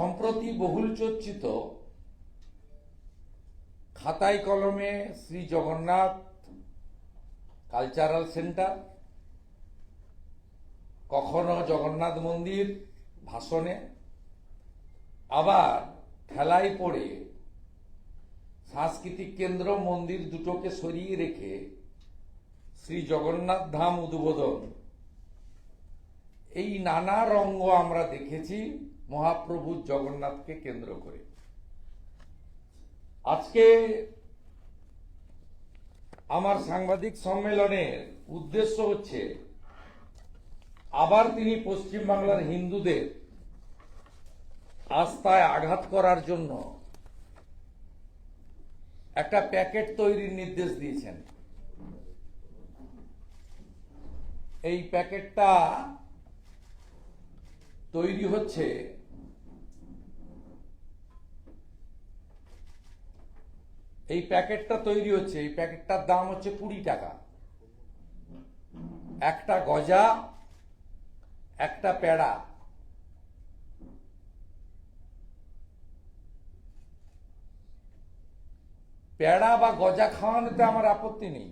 সম্প্রতি বহুল চর্চিত খাতাই কলমে শ্রী জগন্নাথ কালচারাল সেন্টার, কখনো জগন্নাথ মন্দির ভাষণে, আবার ঠেলায় পড়ে সাংস্কৃতিক কেন্দ্র মন্দির দুটোকে সরিয়ে রেখে শ্রী জগন্নাথ ধাম উদ্বোধন। এই নানা রঙ্গ আমরা দেখেছি। মহাপ্রভু জগন্নাথকে কেন্দ্র করে। আজকে আমার সাংবাদিক সম্মেলনের উদ্দেশ্য হচ্ছে, আবার তিনি পশ্চিমবাংলার হিন্দুদের আস্থায় আঘাত করার জন্য একটা প্যাকেট তৈরির নির্দেশ দিয়েছেন। এই প্যাকেটটা তৈরি হচ্ছে এই প্যাকেটটা তৈরি হচ্ছে, এই প্যাকেটটার দাম হচ্ছে কুড়ি টাকা। একটা গজা, একটা প্যাড়া প্যাড়া বা গজা খাওয়ানোতে আমার আপত্তি নেই।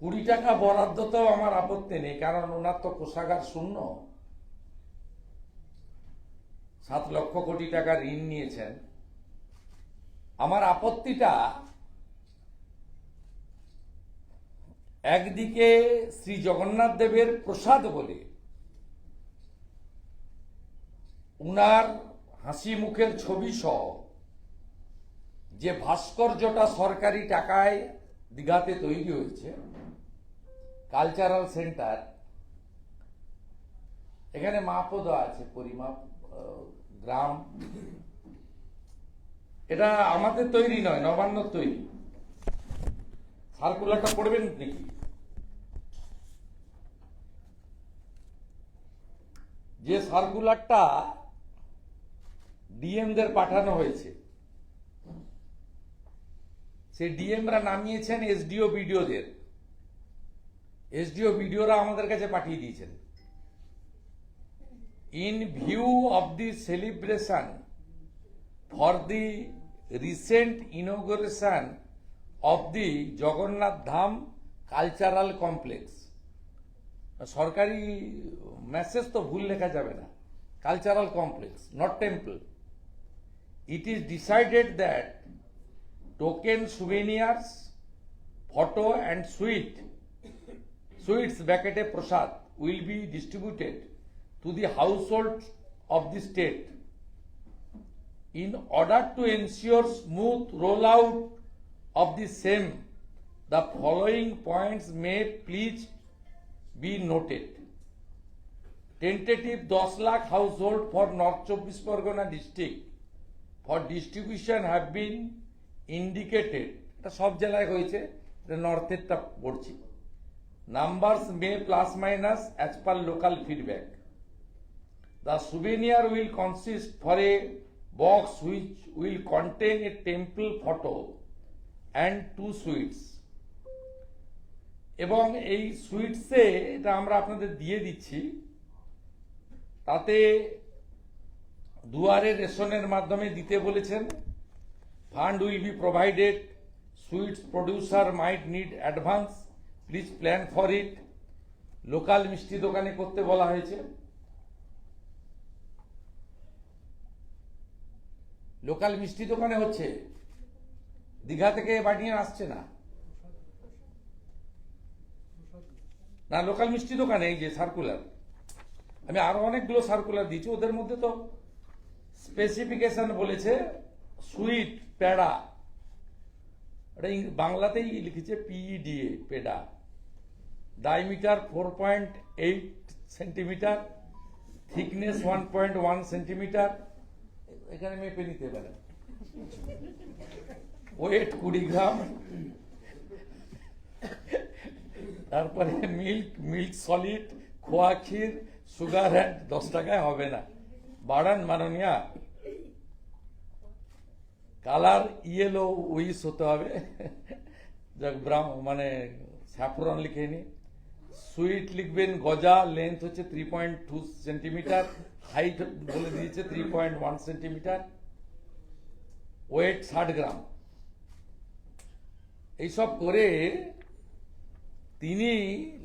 কুড়ি টাকা বরাদ্দতেও আমার আপত্তি নেই, কারণ ওনার তো কোষাগার শূন্য। সাত লক্ষ কোটি টাকা ঋণ নিয়েছেন। আমার আপত্তিটা একদিকে শ্রী জগন্নাথ দেবের প্রসাদ বলে উনার হাসি মুখের ছবি সহ যে ভাস্কর্যটা সরকারি টাকায় দিঘাতে তৈরি হয়েছে কালচারাল সেন্টার এখানে মাপও দেওয়া আছে, পরিমাপ গ্রাম এটা আমাদের তৈরি নয় নবান্ন তৈরি। সার্কুলারটা পড়বেন নাকি? যে সার্কুলারটা ডিএমদের পাঠানো হয়েছে সে ডিএমরা নামিয়েছেন এসডিও বিডিওদের। এসডিও বিডিওরা আমাদের কাছে পাঠিয়ে দিয়েছেন। In view of the celebration for the recent inauguration of the Jagannath Dham cultural complex সরকারি মেসেজ তো ভুল লেখা যাবে না। Cultural complex not temple it is decided that token souvenirs photo and sweet sweets ব্যাকেটে prasad will be distributed to the household of the state in order to ensure smooth rollout of the same, the following points may please be noted. Tentative 10 lakh household for North Chobbish Pargana district for distribution have been indicated. এটা সব জেলায় হয়েছে এটা নর্থেরটা পড়ছি numbers may plus minus as per local feedback The souvenir will consist for a box which will contain a temple photo and two sweets. এবং এই সুইটসে এটা আমরা আপনাদের দিয়ে দিচ্ছি। তাতে দুয়ারে রেশনের মাধ্যমে দিতে বলেছেন। Fund will be provided. Sweets producer might need advance please plan for it local মিষ্টি দোকানে করতে বলা হয়েছে। লোকাল মিষ্টি দোকানে হচ্ছে। দীঘা থেকে বানিয়ে আসছে না। না, লোকাল মিষ্টি দোকানে এই যে সার্কুলার আমি আরও অনেকগুলো সার্কুলার দিয়েছি। ওদের মধ্যে তো স্পেসিফিকেশন বলেছে সুইট ওটা ইং- বাংলাতেই লিখেছে P E D A peda. Diameter four point eight centimetre thickness one point one centimetre এখানে মেপে নিতে পারেন ওয়েট কুড়ি গ্রাম। তারপরে milk milk solid, khoa kheer, sugar and দশ টাকায় হবে না। বাড়ান মাননীয়া। কালার ইয়েলো উইস হতে হবে। মানে স্যাফরন লিখে নি। সুইট লিখবেন, গজা লেন্থ হচ্ছে three point two centimetre height বলে দিয়েছে three point one centimetre weight ষাট গ্রাম। এইসব করে তিনি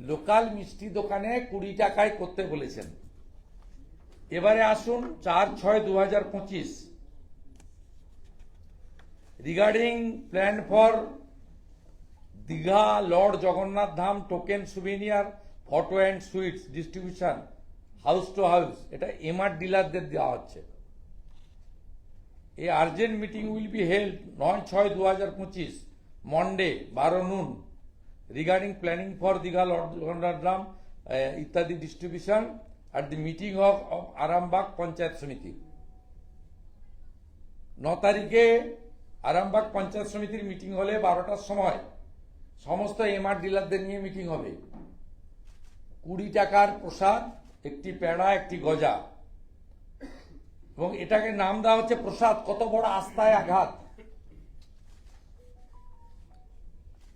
লোকাল মিষ্টি দোকানে কুড়ি টাকায় করতে বলেছেন। এবারে আসুন চার ছয় দু হাজার পঁচিশ। Regarding plan for Digha lord Jagannath Dham token souvenir photo and sweets distribution, house to house, এটা এমআর ডিলারদের দেওয়া হচ্ছে। এই urgent meeting will be held নয় ছয় দু হাজার পঁচিশ, মন্ডে বারো noon. Regarding planning for Digha lord Jagannath Dham ইত্যাদি distribution at the meeting of Arambagh Panchayat Samiti. ন তারিখে আরামবাগ পঞ্চায়েত সমিতির মিটিং হলে বারোটার সময় সমস্ত এমআর ডিলারদের নিয়ে মিটিং হবে। কুড়ি টাকার প্রসাদ, একটি পেড়া, একটি গজা। এবং এটাকে নাম দেওয়া হচ্ছে প্রসাদ, কত বড় আস্থায় আঘাত।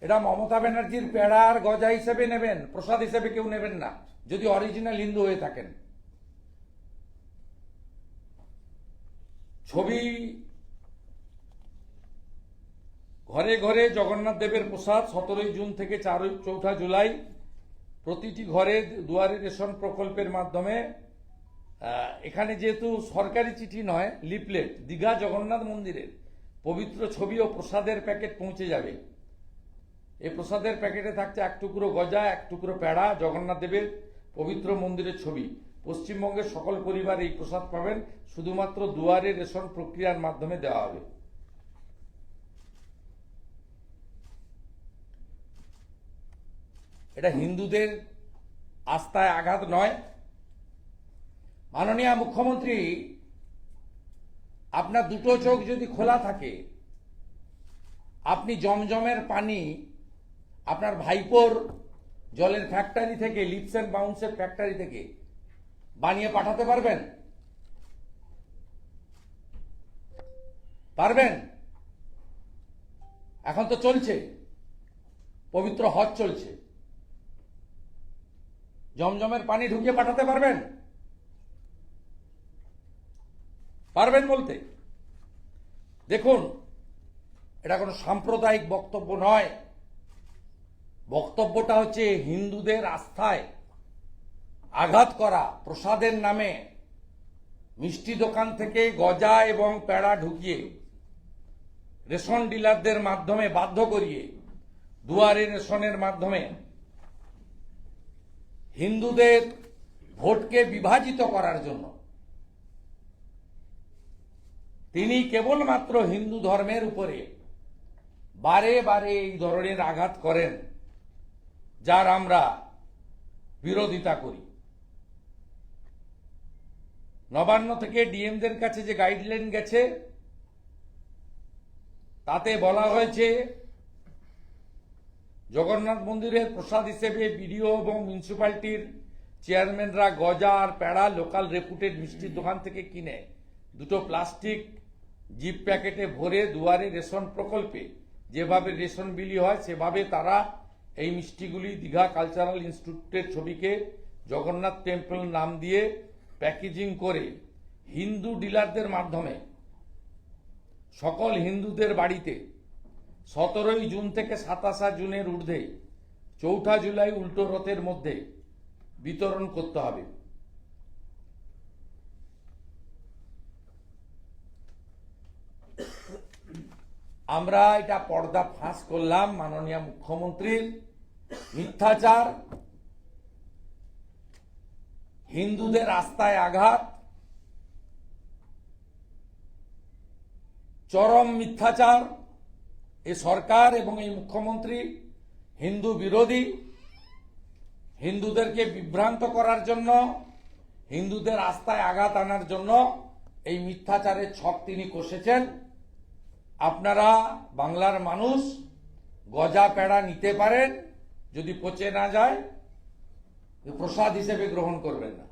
এটা মমতা ব্যানার্জির পেড়া আর গজা হিসেবে নেবেন, প্রসাদ হিসেবে কেউ নেবেন না, যদি অরিজিনাল হিন্দু হয়ে থাকেন। ছবি ঘরে ঘরে জগন্নাথ দেবের প্রসাদ সতেরোই জুন থেকে চারই, চৌঠা জুলাই প্রতিটি ঘরে দুয়ারে রেশন প্রকল্পের মাধ্যমে এখানে যেহেতু সরকারি চিঠি নয় লিপলেট দীঘা জগন্নাথ মন্দিরের পবিত্র ছবি ও প্রসাদের প্যাকেট পৌঁছে যাবে। এই প্রসাদের প্যাকেটে থাকছে এক টুকরো গজা, এক টুকরো প্যাড়া জগন্নাথ দেবের পবিত্র মন্দিরের ছবি। পশ্চিমবঙ্গের সকল পরিবার এই প্রসাদ পাবেন, শুধুমাত্র দুয়ারে রেশন প্রক্রিয়ার মাধ্যমে দেওয়া হবে। এটা হিন্দুদের আস্থায় আঘাত নয়। মাননীয় মুখ্যমন্ত্রী, আপনার দুটো চোখ যদি খোলা থাকে, আপনি জমজমের পানি আপনার ভাইপোর জলের ফ্যাক্টরি থেকে লিপস অ্যান্ড বাউন্সের ফ্যাক্টরি থেকে বানিয়ে পাঠাতে পারবেন? পারবেন? এখন তো চলছে, পবিত্র হজ চলছে। জমজমের পানি ঢুকিয়ে পাঠাতে পারবেন? পারবেন বলতে? দেখুন, এটা কোনো সাম্প্রদায়িক বক্তব্য নয়। বক্তব্যটা হচ্ছে হিন্দুদের আস্থায় আঘাত করা, প্রসাদের নামে মিষ্টি দোকান থেকে গজা এবং পেড়া ঢুকিয়ে, রেশন ডিলারদের মাধ্যমে বাধ্য করিয়ে, দুয়ারে রেশনের মাধ্যমে হিন্দুদের ভোটকে বিভাজিত করার জন্য। তিনি কেবলমাত্র হিন্দু ধর্মের উপরে বারে বারে এই ধরনের আঘাত করেন, যার আমরা বিরোধিতা করি। নবান্ন থেকে ডিএমদের কাছে যে গাইডলাইন গেছে, তাতে বলা হয়েছে জগন্নাথ মন্দিরের প্রসাদ হিসেবে বিডিও এবং মিউনিসিপ্যালিটির চেয়ারম্যানরা গজা আর প্যাড়া লোকাল রেপুটেড মিষ্টির দোকান থেকে কিনে দুটো প্লাস্টিক জিপ প্যাকেটে ভরে দুয়ারে রেশন প্রকল্পে যেভাবে রেশন বিলি হয়, সেভাবে তারা এই মিষ্টিগুলি দীঘা কালচারাল ইনস্টিটিউটের ছবিকে জগন্নাথ টেম্পল নাম দিয়ে প্যাকেজিং করে হিন্দু ডিলারদের মাধ্যমে, সকল হিন্দুদের বাড়িতে সতেরোই জুন থেকে সাতাশা জুনের ঊর্ধ্বে, চৌঠা জুলাই উল্টো রথের মধ্যে বিতরণ করতে হবে। আমরা এটা পর্দা ফাঁস করলাম, মাননীয় মুখ্যমন্ত্রীর মিথ্যাচার, হিন্দুদের রাস্তায় আঘাত, চরম মিথ্যাচার এ সরকার এবং এই মুখ্যমন্ত্রী হিন্দু বিরোধী, হিন্দুদেরকে বিভ্রান্ত করার জন্য, হিন্দুদের আস্থায় আঘাত আনার জন্য এই মিথ্যাচারের ছক তিনি কষেছেন। আপনারা বাংলার মানুষ, গজা পেড়া নিতে পারেন, যদি পচে না যায়, প্রসাদ হিসেবে গ্রহণ করবেন না।